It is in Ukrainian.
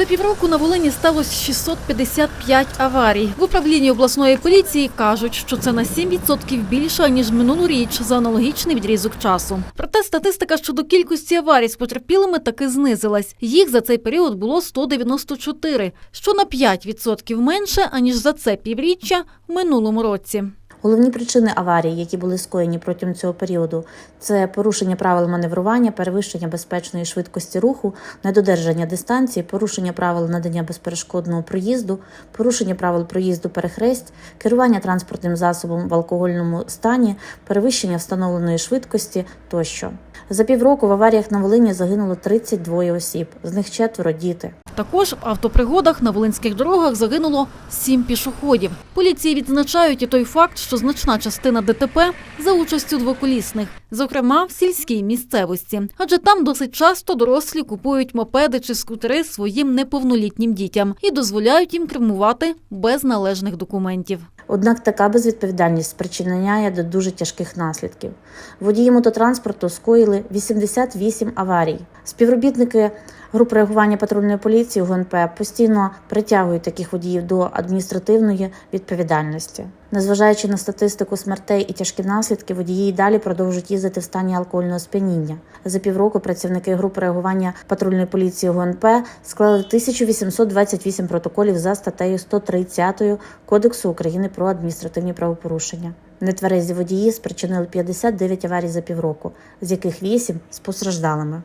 За півроку на Волині сталося 655 аварій. В управлінні обласної поліції кажуть, що це на 7% більше ніж минулоріч за аналогічний відрізок часу. Проте статистика щодо кількості аварій з потерпілими таки знизилась. Їх за цей період було 194, що на 5% менше аніж за це півріччя в минулому році. Головні причини аварій, які були скоєні протягом цього періоду, це порушення правил маневрування, перевищення безпечної швидкості руху, недодержання дистанції, порушення правил надання безперешкодного проїзду, порушення правил проїзду перехресть, керування транспортним засобом в алкогольному стані, перевищення встановленої швидкості тощо. За півроку в аваріях на Волині загинуло 32 осіб, з них четверо діти. Також в автопригодах на волинських дорогах загинуло сім пішоходів. Поліції відзначають і той факт, що значна частина ДТП за участю двоколісних, зокрема в сільській місцевості. Адже там досить часто дорослі купують мопеди чи скутери своїм неповнолітнім дітям і дозволяють їм кермувати без належних документів. Однак така безвідповідальність спричиняє до дуже тяжких наслідків. Водії мототранспорту скоїли 88 аварій. Співробітники груп реагування патрульної поліції ГУНП постійно притягують таких водіїв до адміністративної відповідальності. Незважаючи на статистику смертей і тяжкі наслідки, водії й далі продовжують їздити в стані алкогольного сп'яніння. За півроку працівники груп реагування патрульної поліції ГУНП склали 1828 протоколів за статтею 130 Кодексу України про адміністративні правопорушення. Нетверезі водії спричинили 59 аварій за півроку, з яких 8 з постраждалими.